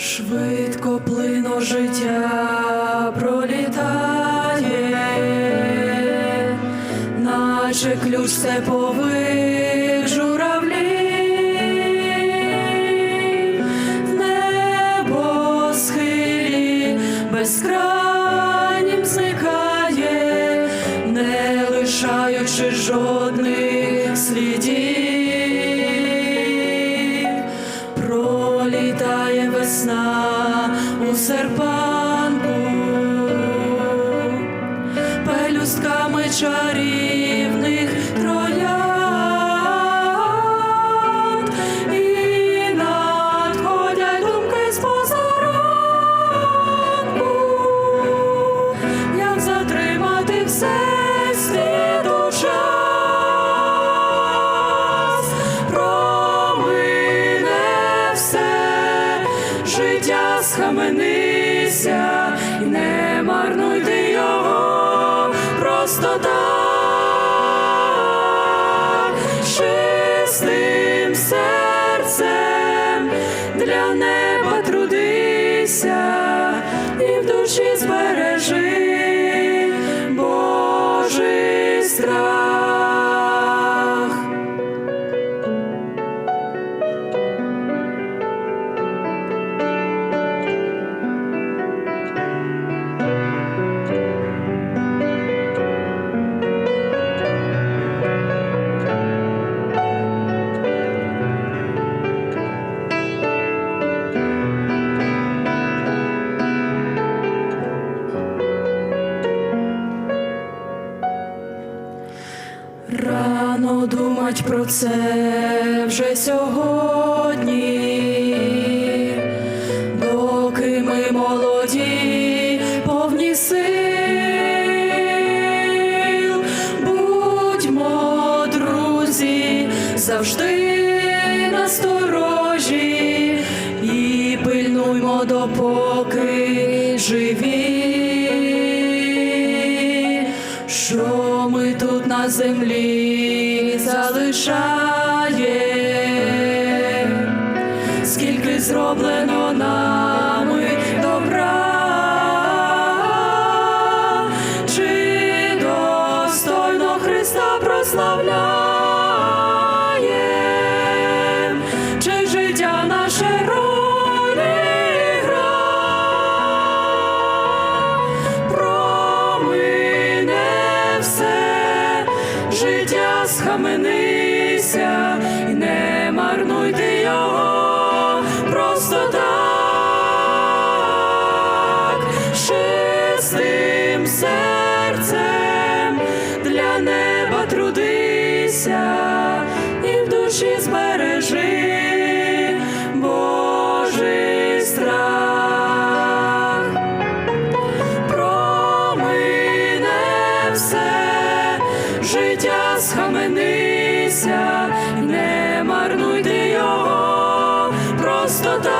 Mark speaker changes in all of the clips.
Speaker 1: Швидко плино життя пролітає, наче ключ степових журавлів, в небо схилі безкрайнім зникає, не лишаючи жодних слідів. Пролітає весна у серпанку, пелюстками чарівних троянд, і надходять думки з позаранку, як затримати все життя схаменися, і не марнуйте його. Просто так, Рано про це вже сьогодні, доки ми молоді, повні сил, друзі, завжди насторожі і пильнуймо, допоки живі що ми тут на землі залишає, скільки зроблено нами схаменися, і не марнуйте його просто так, чистим серцем для неба трудися і в душі збережи схаменися, не марнуй ти його просто так,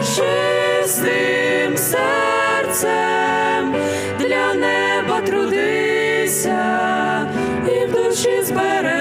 Speaker 1: чистим серцем для неба трудися і в душі збережи.